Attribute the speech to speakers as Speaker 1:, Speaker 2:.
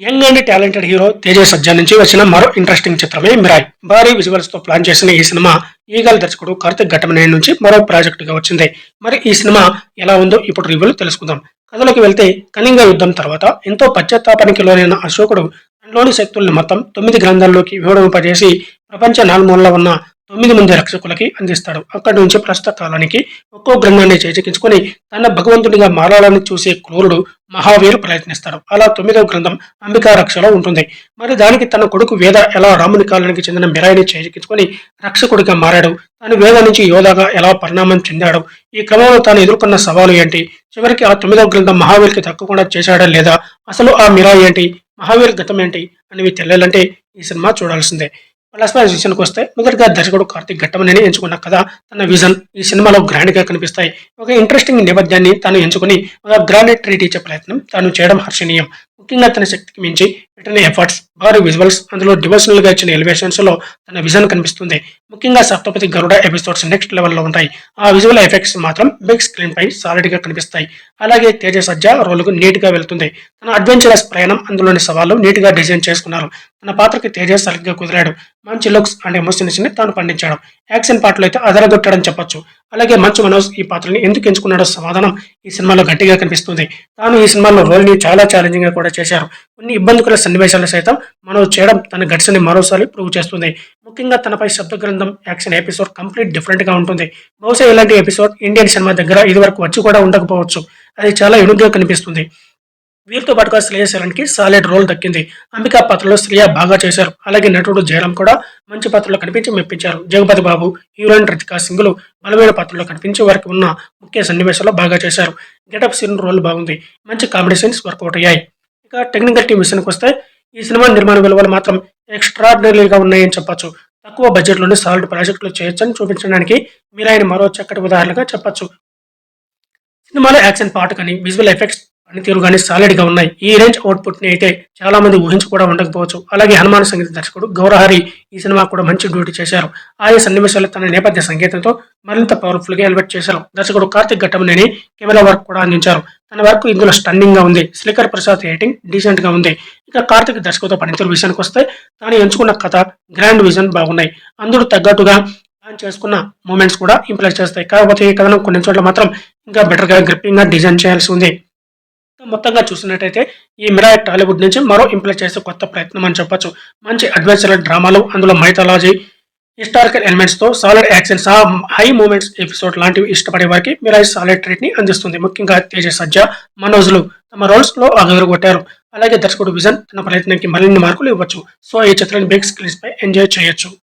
Speaker 1: Young and talented hero Teja Sajja నుంచి వచ్చిన మరో ఇంట్రెస్టింగ్ చిత్రమే మిరాయ్. భారీ విజువల్స్తో ప్లాన్ చేసిన ఈ సినిమా ఈగల్ దర్శకుడు కార్తిక్ ఘట్టమనేని నుంచి మరో ప్రాజెక్ట్గా వచ్చింది. మరి ఈ సినిమా ఎలా ఉందో ఇప్పుడు రివ్యూలు తెలుసుకుందాం. కథలోకి వెళ్తే కళింగ యుద్ధం తర్వాత ఎంతో పశ్చాత్తాపానికి లోనైన అశోకుడు తనలోని శక్తుల్ని మొత్తం తొమ్మిది గ్రంథాల్లోకి వివరింపజేసి ప్రపంచ నాలుమూలలో ఉన్న తొమ్మిది మంది రక్షకులకి అందిస్తాడు. అక్కడి నుంచి ప్రస్తుత కాలానికి ఒక్కో గ్రంథాన్ని చేజిక్కించుకొని తన భగవంతుడిగా మారాలని చూసే క్రూరుడు మహావీరు ప్రయత్నిస్తాడు అలా తొమ్మిదవ గ్రంథం అంబికా రక్షలో ఉంటుంది. మరి దానికి తన కొడుకు వేద ఎలా రాముని కాలానికి చెందిన మిరాయిని చేజిక్కించుకొని రక్షకుడిగా మారాడు? తాను వేద నుంచి యోధాగా ఎలా పరిణామం చెందాడు? ఈ క్రమంలో తాను ఎదుర్కొన్న సవాలు ఏంటి? చివరికి ఆ తొమ్మిదవ గ్రంథం మహావీర్కి తక్కకుండా చేశాడా లేదా? అసలు ఆ మిరాయి ఏంటి? మహావీర్ గతం ఏంటి? అనేవి తెలియాలంటే ఈ సినిమా చూడాల్సిందే. ప్లస్ విషయానికి వస్తే మొదటిగా దర్శకుడు కార్తిక్ ఘట్టమనేని ఎంచుకున్న కథ తన విజన్ ఈ సినిమాలో గ్రాండ్గా కనిపిస్తాయి. ఒక ఇంట్రెస్టింగ్ నేపథ్యాన్ని తాను ఎంచుకుని ఒక గ్రాండ్ ట్రీట్ ఇచ్చే ప్రయత్నం తాను చేయడం హర్షణీయం. ముఖ్యంగా తన శక్తికి మించి పెట్టిన ఎఫర్ట్స్ భారీ విజువల్స్ అందులో డివోషనల్గా ఇచ్చిన ఎలివేషన్స్లో తన విజన్ కనిపిస్తుంది. ముఖ్యంగా సప్తపతి గరుడ ఎపిసోడ్స్ నెక్స్ట్ లెవెల్లో ఉంటాయి. ఆ విజువల్ ఎఫెక్ట్స్ మాత్రం బిగ్ స్క్రీన్ పై సాలిడ్గా కనిపిస్తాయి. అలాగే తేజ సజ్జ రోలుకు నీట్గా వెళ్తుంది. తన అడ్వెంచరస్ ప్రయాణం అందులోని సవాళ్ళు నీట్గా డిజైన్ చేసుకున్నారు. తన పాత్రకి తేజ సరిగ్గా కుదిరాడు. మంచి లుక్స్ అండ్ ఎమోషన్స్ని తాను పండించాడు. యాక్షన్ పాటలు అయితే అదరగొట్టాడని చెప్పొచ్చు. అలాగే మంచు మనోజ్ ఈ పాత్రని ఎందుకు ఎంచుకున్నాడో సమాధానం ఈ సినిమాలో గట్టిగా కనిపిస్తుంది. తాను ఈ సినిమాలో రోల్ని చాలా ఛాలెంజింగ్గా కూడా చేశారు. కొన్ని ఇబ్బందికర సన్నివేశాలు సైతం మనోజ్ చేయడం తన గట్స్ని మరోసారి ప్రూవ్ చేస్తుంది. ముఖ్యంగా తనపై శబ్ద గ్రంథం యాక్షన్ ఎపిసోడ్ కంప్లీట్ డిఫరెంట్గా ఉంటుంది. బహుశా ఇలాంటి ఎపిసోడ్ ఇండియన్ సినిమా దగ్గర ఇదివరకు వచ్చి కూడా ఉండకపోవచ్చు. అది చాలా యునిక్గా కనిపిస్తుంది. వీరితో పాటుగా శ్రేయ శరణ్కి సాలిడ్ రోల్ దక్కింది. అంబికా పాత్రలో శ్రేయ బాగా చేశారు. అలాగే నటుడు జయరాం కూడా మంచి పాత్రలో కనిపించి మెప్పించారు. జగపతి బాబు హీరోయిన్ రితికా సింగులు బలమైన పాత్రలో కనిపించి వారికి ఉన్న ముఖ్య సన్నివేశాల్లో బాగా చేశారు. గెటప్ సీన్ రోల్ బాగుంది. మంచి కామెడీ సీన్స్ వర్కౌట్ అయ్యాయి. ఇక టెక్నికల్ టీం విషయానికి వస్తే ఈ సినిమా నిర్మాణ విలువలు మాత్రం ఎక్స్ట్రాడినరీగా ఉన్నాయని చెప్పొచ్చు. తక్కువ బడ్జెట్లోనే సాలిడ్ ప్రాజెక్టులు చేయొచ్చని చూపించడానికి మీరు ఆయన మరో చక్కటి ఉదాహరణగా చెప్పొచ్చు. సినిమాలో యాక్షన్ పార్ట్ కానీ విజువల్ ఎఫెక్ట్స్ పనితీరు కానీ సాలిడ్గా ఉన్నాయి. ఈ రేంజ్ అవుట్పుట్ని అయితే చాలా మంది ఊహించి కూడా ఉండకపోవచ్చు. అలాగే హనుమాన్ సంగీత దర్శకుడు గౌరహరి ఈ సినిమా కూడా మంచి డ్యూటీ చేశారు. ఆయా సన్నివేశాలు తన నేపథ్య సంగీతంతో మరింత పవర్ఫుల్గా ఎలివేట్ చేశారు. దర్శకుడు కార్తిక్ ఘట్టమనేని కెమెరా వర్క్ కూడా అందించారు. తన వర్క్ ఇందులో స్టన్నింగ్గా ఉంది. శ్రీకర్ ప్రసాద్ ఎడిటింగ్ డీసెంట్గా ఉంది. ఇక కార్తిక్ దర్శకుతో పనితీరు విషయానికి వస్తే తాను ఎంచుకున్న కథ గ్రాండ్ విజన్ బాగున్నాయి. అందరు తగ్గట్టుగా ప్లాన్ చేసుకున్న మూమెంట్స్ కూడా ఇంప్లైజ్ చేస్తాయి. కాకపోతే ఈ కథనం కొన్ని చోట్ల మాత్రం ఇంకా బెటర్గా గ్రిప్పింగ్గా డిజైన్ చేయాల్సి ఉంది. మొత్తంగా చూసినట్టయితే ఈ మిరాయ్ టాలీవుడ్ నుంచి మరో ఇంప్లై చేసే కొత్త ప్రయత్నం అని చెప్పొచ్చు. మంచి అడ్వెంచర్ డ్రామాలు అందులో మైథాలజీ హిస్టారికల్ ఎలిమెంట్స్తో సాలిడ్ యాక్షన్ సహా హై మూమెంట్స్ ఎపిసోడ్ లాంటివి ఇష్టపడే వారికి మిరాయ్ సాలిడ్ ట్రీట్ని అందిస్తుంది. ముఖ్యంగా తేజ సజ్జ మనోజ్లు తమ రోల్స్లో లో అలాగే దర్శకుడు విజన్ తన ప్రయత్నానికి మరిన్ని మార్కులు ఇవ్వచ్చు. సో ఈ చిత్రాన్ని బిగ్ స్క్రీన్స్పై ఎంజాయ్ చేయొచ్చు.